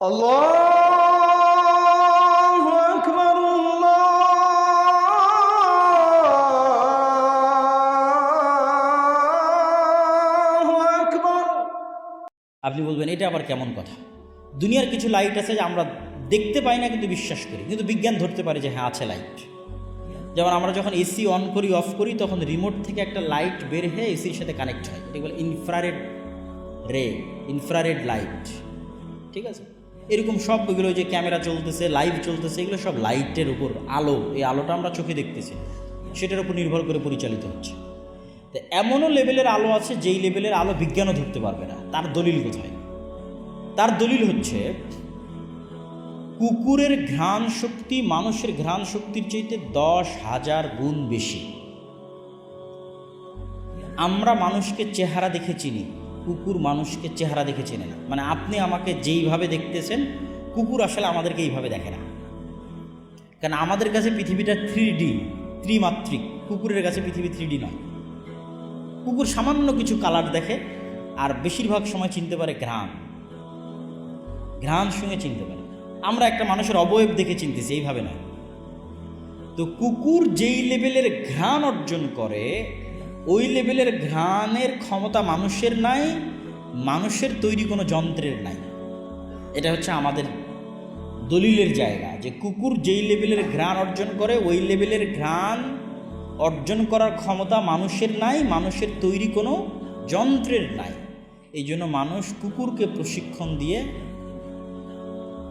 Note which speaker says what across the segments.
Speaker 1: الله أكبر الله أكبر
Speaker 2: আপনি বলবেন এটা আবার কেমন কথা দুনিয়ার কিছু লাইট আছে যে আমরা দেখতে পাই না কিন্তু বিশ্বাস করি কিন্তু বিজ্ঞান ধরতে পারে যে হ্যাঁ আছে লাইট যেমন আমরা যখন এসি অন করি অফ করি তখন রিমোট থেকে একটা লাইট বের হয়ে এসির সাথে কানেক্ট হয় এটা বলে ইনফ্রারেড রে ইনফ্রারেড লাইট ঠিক আছে এরকম সবগুলো যে ক্যামেরা চলতেছে লাইভ চলতেছে, এগুলো সব লাইটের উপর, আলো, এই আলোটা আমরা চোখে দেখতেছি। সেটার উপর নির্ভর করে পরিচালিত হচ্ছে। তো এমনও লেভেলের আলো আছে, যেই লেভেলের আলো বিজ্ঞানও ধরতে পারবে না। তার দলিল কোথায়? তার দলিল হচ্ছে, কুকুরের ঘ্রাণ শক্তি মানুষের ঘ্রাণ শক্তির চাইতে দশ হাজার গুণ বেশি। আমরা মানুষকে চেহারা দেখে চিনি। কুকুর মানুষকে চেহারা দেখে চেনে না। মানে আপনি আমাকে যেইভাবে দেখতেছেন, কুকুর আসলে আমাদেরকে এইভাবে দেখে না। কারণ আমাদের কাছে পৃথিবীটা থ্রি ডি ত্রিমাত্রিক। কুকুরের কাছে পৃথিবী থ্রি ডি নয়। কুকুর সামান্য কিছু কালার দেখে, আর বেশিরভাগ সময় চিনতে পারে ঘ্রাণ। ঘ্রাণ শুনে চিনতে পারে। আমরা একটা মানুষের অবয়ব দেখে চিনতেছি, এইভাবে নয়। তো কুকুর যেই লেভেলের ঘ্রাণ অর্জন করে ওই লেভেলের ঘ্রাণের ক্ষমতা মানুষের নাই, মানুষের তৈরি কোনো যন্ত্রের নাই। এটা হচ্ছে আমাদের দলিলের জায়গা যে কুকুর যেই লেভেলের ঘ্রাণ অর্জন করে, ওই লেভেলের ঘ্রাণ অর্জন করার ক্ষমতা মানুষের নাই, মানুষের তৈরি কোনো যন্ত্রের নাই। এই জন্য মানুষ কুকুরকে প্রশিক্ষণ দিয়ে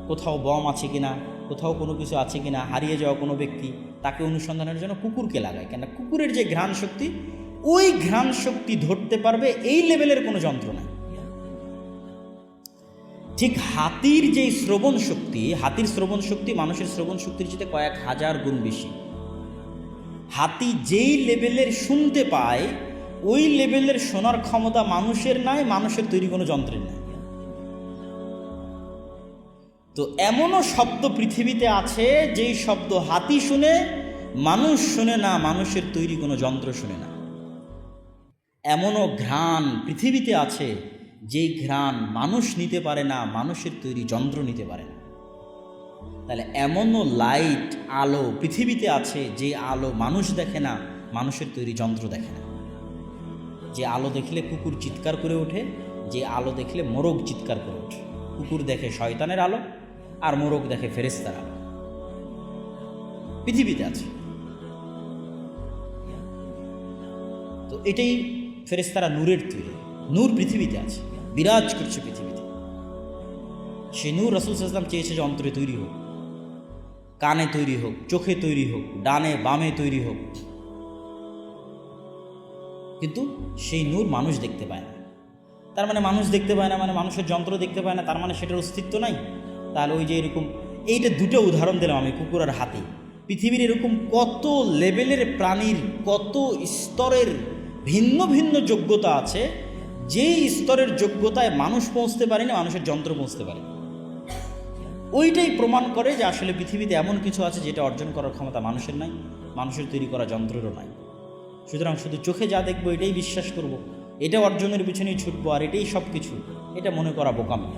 Speaker 2: কোথাও বম আছে কিনা, কোথাও কোনো কিছু আছে কিনা, হারিয়ে যাওয়া কোনো ব্যক্তি, তাকে অনুসন্ধানের জন্য কুকুরকে লাগায়। কেন কুকুরের যে ঘ্রাণ শক্তি ওই ঘ্রাণ শক্তি ধরতে পারবে এই লেভেলের কোনো যন্ত্র নাই। ঠিক হাতির যে শ্রবণ শক্তি, হাতির শ্রবণ শক্তি মানুষের শ্রবণ শক্তির চেয়ে কয়েক হাজার গুণ বেশি। হাতি যেই লেভেলের শুনতে পায়, ওই লেভেলের শোনার ক্ষমতা মানুষের নাই, মানুষের তৈরি কোনো যন্ত্রের নাই। তো এমনও শব্দ পৃথিবীতে আছে, যেই শব্দ হাতি শুনে, মানুষ শুনে না, মানুষের তৈরি কোনো যন্ত্র শুনে না। এমনও ঘ্রাণ পৃথিবীতে আছে, যেই ঘ্রাণ মানুষ নিতে পারে না, মানুষের তৈরি যন্ত্র নিতে পারে না। তাহলে এমনও লাইট আলো পৃথিবীতে আছে যে আলো মানুষ দেখে না, মানুষের তৈরি যন্ত্র দেখে না। যে আলো দেখলে কুকুর চিৎকার করে ওঠে, যে আলো দেখলে মোরগ চিৎকার করে ওঠে। কুকুর দেখে শয়তানের আলো, আর মোরগ দেখে ফেরেস্তার আলো। পৃথিবীতে আছে। তো এটাই ফেরেস্তারা নূরের তৈরি। নূর পৃথিবীতে আছে, বিরাজ করছে পৃথিবীতে। সে নূর রসুল সাল্লাম চেয়েছে যে অন্তরে তৈরি হোক, কানে তৈরি হোক, চোখে তৈরি হোক, ডানে বামে তৈরি হোক। কিন্তু সেই নূর মানুষ দেখতে পায় না। তার মানে মানুষ দেখতে পায় না মানে মানুষের যন্ত্র দেখতে পায় না, তার মানে সেটার অস্তিত্ব নাই। তাহলে ওই যে এরকম, এইটা দুটো উদাহরণ দিলাম আমি কুকুর আর হাতি। পৃথিবীর এরকম কত লেভেলের প্রাণীর, কত স্তরের ভিন্ন ভিন্ন যোগ্যতা আছে, যেই স্তরের যোগ্যতায় মানুষ পৌঁছতে পারেনি, মানুষের যন্ত্র পৌঁছতে পারে ওইটাই প্রমাণ করে যে আসলে পৃথিবীতে এমন কিছু আছে যেটা অর্জন করার ক্ষমতা মানুষের নাই, মানুষের তৈরি করা যন্ত্রেরও নাই সুতরাং শুধু চোখে যা দেখব এটাই বিশ্বাস করব। এটা অর্জনের পিছনেই ছুটবো আর এটাই সব কিছু এটা মনে করা বোকামি